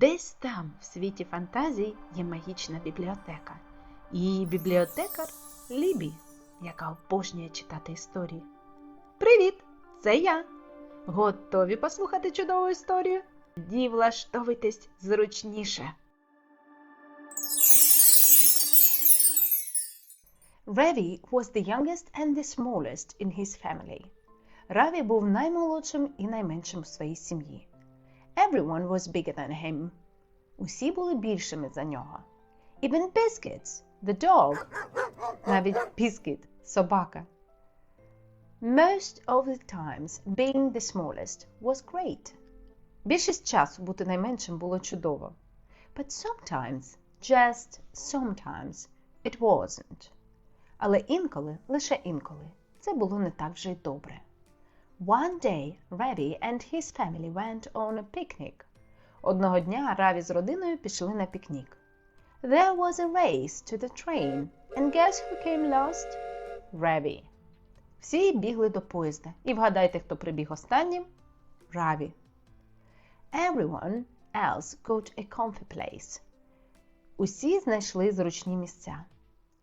Десь там, в світі фантазій, є магічна бібліотека. Її бібліотекар Лібі, яка обожнює читати історії. Привіт! Це я. Готові послухати чудову історію? Тоді влаштовуйтесь зручніше. Ravi was the youngest and the smallest in his family. Раві був наймолодшим і найменшим в своїй сім'ї. Everyone was bigger than him. Усі були більшими за нього. Even Biscuits, the dog. Навіть Biscuit, собака. Most of the times being the smallest was great. Більшість часу бути найменшим було чудово. But sometimes, just sometimes, it wasn't. Але інколи, лише інколи, це було не так вже добре. One day Ravi and his family went on a picnic. Одного дня Раві з родиною пішли на пікнік. There was a race to the train, and guess who came last? Ravi. Всі бігли до поїзда. І вгадайте, хто прибіг останнім? Раві. Everyone else got a comfy place. Усі знайшли зручні місця.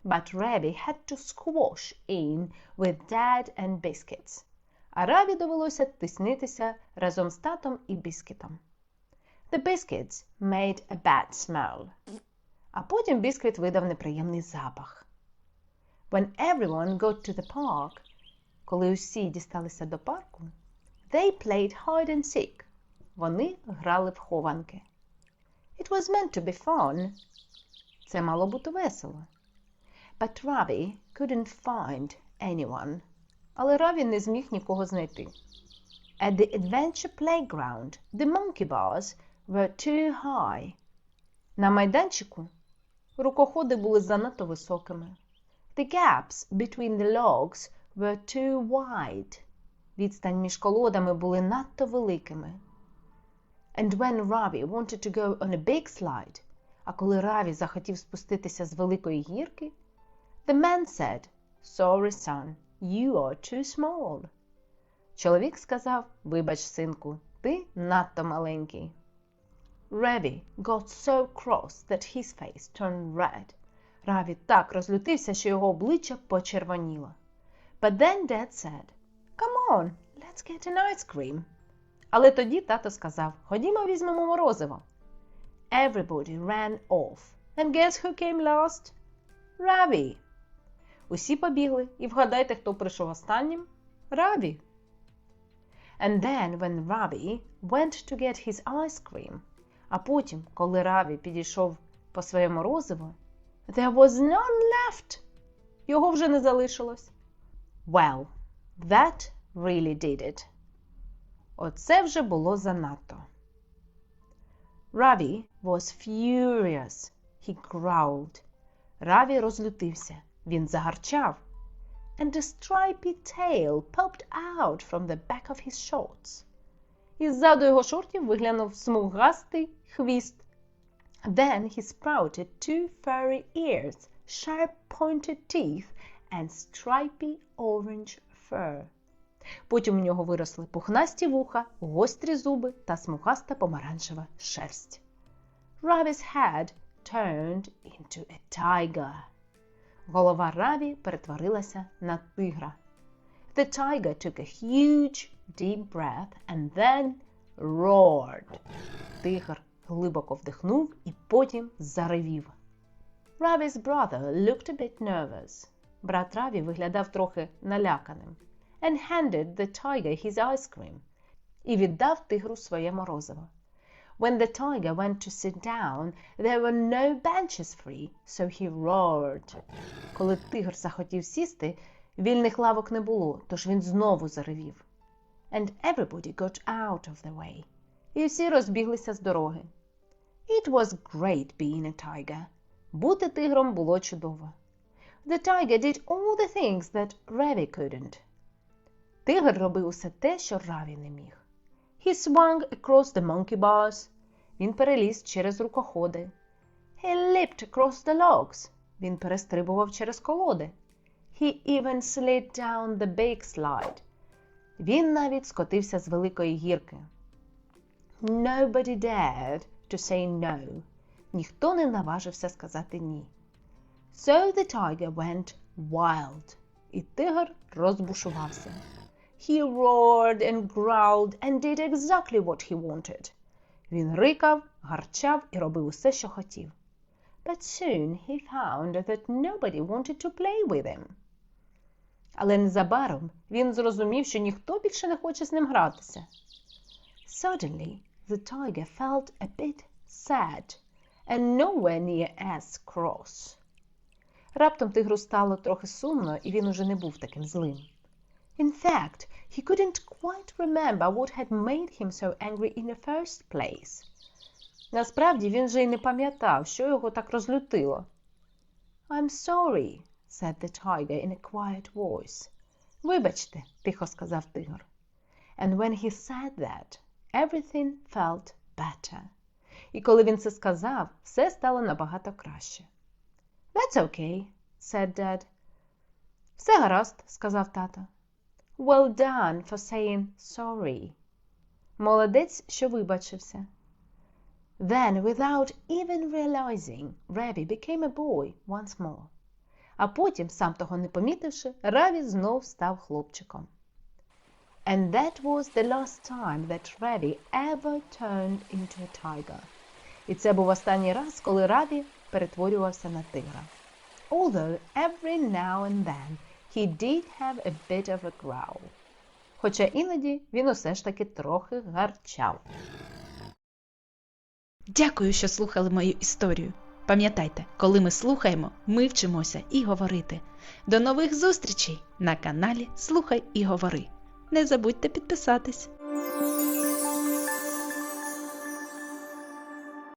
But Ravi had to squash in with Dad and Biscuits. А Раві довелося тиснитися разом з татом і біскітом. The biscuits made a bad smell. А потім бісквіт видав неприємний запах. When everyone got to the park, коли усі дісталися до парку, they played hide and seek. Вони грали в хованки. It was meant to be fun. Це мало бути весело. But Ravi couldn't find anyone. Але Раві не зміг нікого знайти. At the adventure playground, the monkey bars were too high. На майданчику рукоходи були занадто високими. The gaps between the logs were too wide. Відстань між колодами були надто великими. And when Ravi wanted to go on a big slide, а коли Раві захотів спуститися з великої гірки, the man said, Sorry, son, you are too small. Чоловік сказав, вибач, синку, ти надто маленький. Ravi got so cross that his face turned red. Раві так розлютився, що його обличчя почервоніло. But then dad said, Come on, let's get an ice cream. Але тоді тато сказав, ходімо візьмемо морозиво. Everybody ran off. And guess who came last? Ravi. Усі побігли, і вгадайте, хто прийшов останнім? Раві. And then when Ravi went to get his ice cream, а потім, коли Раві підійшов по своє морозиво, there was none left. Його вже не залишилось. Well, that really did it. Оце вже було занадто. Ravi was furious. He growled. Раві розлютився. Він загарчав. And a stripy tail popped out from the back of his shorts. Іззаду його шортів виглянув смугастий хвіст. Then he sprouted two furry ears, sharp pointed teeth, and stripy orange fur. Потім у нього виросли пухнасті вуха, гострі зуби та смугаста помаранчева шерсть. Ravi's head turned into a tiger. Голова Раві перетворилася на тигра. The tiger took a huge deep breath and then roared. Тигр глибоко вдихнув і потім заревів. Ravi's brother looked a bit nervous. Брат Раві виглядав трохи наляканим. And handed the tiger his ice cream. І віддав тигру своє морозиво. When the tiger went to sit down, there were no benches free, so he roared. Коли тигр захотів сісти, вільних лавок не було, тож він знову заревів. And everybody got out of the way. І всі розбіглися з дороги. It was great being a tiger. Бути тигром було чудово. The tiger did all the things that Ravi couldn't. Тигр робив усе те, що Раві не міг. He swung across the monkey bars. Він переліз через рукоходи. He leaped across the logs. Він перестрибував через колоди. He even slid down the big slide. Він навіть скотився з великої гірки. Nobody dared to say no. Ніхто не наважився сказати ні. So the tiger went wild. І тигр розбушувався. He roared and growled and did exactly what he wanted. Він рикав, гарчав і робив усе, що хотів. But soon he found that nobody wanted to play with him. Але незабаром він зрозумів, що ніхто більше не хоче з ним гратися. Suddenly, the tiger felt a bit sad and nowhere near as cross. Раптом тигру стало трохи сумно, і він уже не був таким злим. In fact, he couldn't quite remember what had made him so angry in the first place. Насправді він же й не пам'ятав, що його так розлютило. I'm sorry, said the tiger in a quiet voice. Вибачте, тихо сказав тигр. And when he said that, everything felt better. І коли він це сказав, все стало набагато краще. That's okay, said Dad. Все гаразд, сказав тато. Well done for saying sorry. Молодець, що вибачився. Then, without even realizing, Раві became a boy once more. А потім, сам того не помітивши, Раві знов став хлопчиком. And that was the last time that Ravi ever turned into a tiger. І це був останній раз, коли Раві перетворювався на тигра. Although every now and then he did have a bit of a growl. Хоча іноді він усе ж таки трохи гарчав. Дякую, що слухали мою історію. Пам'ятайте, коли ми слухаємо, ми вчимося і говорити. До нових зустрічей на каналі Слухай і Говори. Не забудьте підписатись.